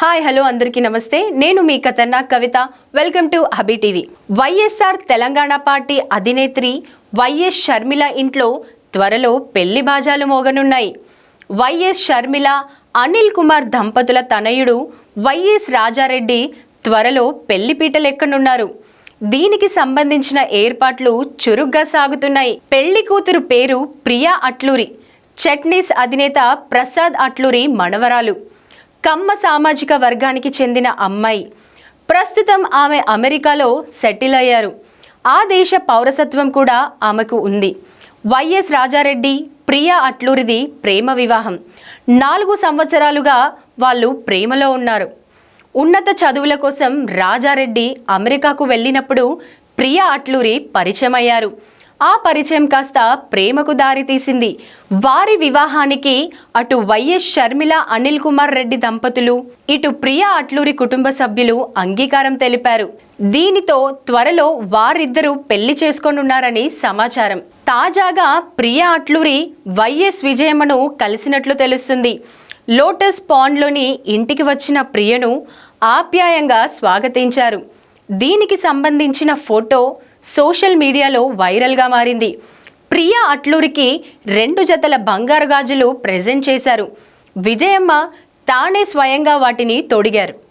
Hi hello అందరికీ నమస్తే. నేను మీ కథన్న కవిత. వెల్కమ్ టు హబీ టీవీ వైఎస్ఆర్ తెలంగాణ పార్టీ అధినేత్రి వైఎస్ షర్మిల ఇంట్లో త్వరలో పెళ్ళి బాజాలు మోగనున్నాయి. వైఎస్ షర్మిల అనిల్ కుమార్ దంపతుల తనయుడు వైఎస్ రాజారెడ్డి త్వరలో పెళ్ళి పీటలు ఎక్కనున్నారు దీనికి సంబంధించిన ఏర్పాట్లు చురుగ్గా సాగుతున్నాయి. పెళ్ళి కూతురు పేరు ప్రియా అట్లూరి. చట్నీస్ అధినేత ప్రసాద్ అట్లూరి మనవరాలు. కమ్మ సామాజిక వర్గానికి చెందిన అమ్మాయి. ప్రస్తుతం ఆమె అమెరికాలో సెటిల్ అయ్యారు. ఆ దేశ పౌరసత్వం కూడా ఆమెకు ఉంది. వైఎస్ రాజారెడ్డి ప్రియా అట్లూరిది ప్రేమ వివాహం. నాలుగు సంవత్సరాలుగా వాళ్ళు ప్రేమలో ఉన్నారు. ఉన్నత చదువుల కోసం రాజారెడ్డి అమెరికాకు వెళ్ళినప్పుడు ప్రియా అట్లూరి పరిచయం అయ్యారు ఆ పరిచయం కాస్త ప్రేమకు దారితీసింది వారి వివాహానికి అటు వైఎస్ షర్మిల అనిల్ కుమార్ రెడ్డి దంపతులు ఇటు ప్రియా అట్లూరి కుటుంబ సభ్యులు అంగీకారం తెలిపారు. దీనితో త్వరలో వారిద్దరూ పెళ్ళి చేసుకోనున్నారని సమాచారం. తాజాగా ప్రియా అట్లూరి వైఎస్ విజయమ్మను కలిసినట్లు తెలుస్తుంది. లోటస్ పాండ్లోని ఇంటికి వచ్చిన ప్రియను ఆప్యాయంగా స్వాగతించారు. దీనికి సంబంధించిన ఫోటో సోషల్ మీడియాలో వైరల్గా మారింది. ప్రియా అట్లూరికి రెండు జతల బంగారు గాజులు ప్రెజెంట్ చేశారు. విజయమ్మ తానే స్వయంగా వాటిని తొడిగారు.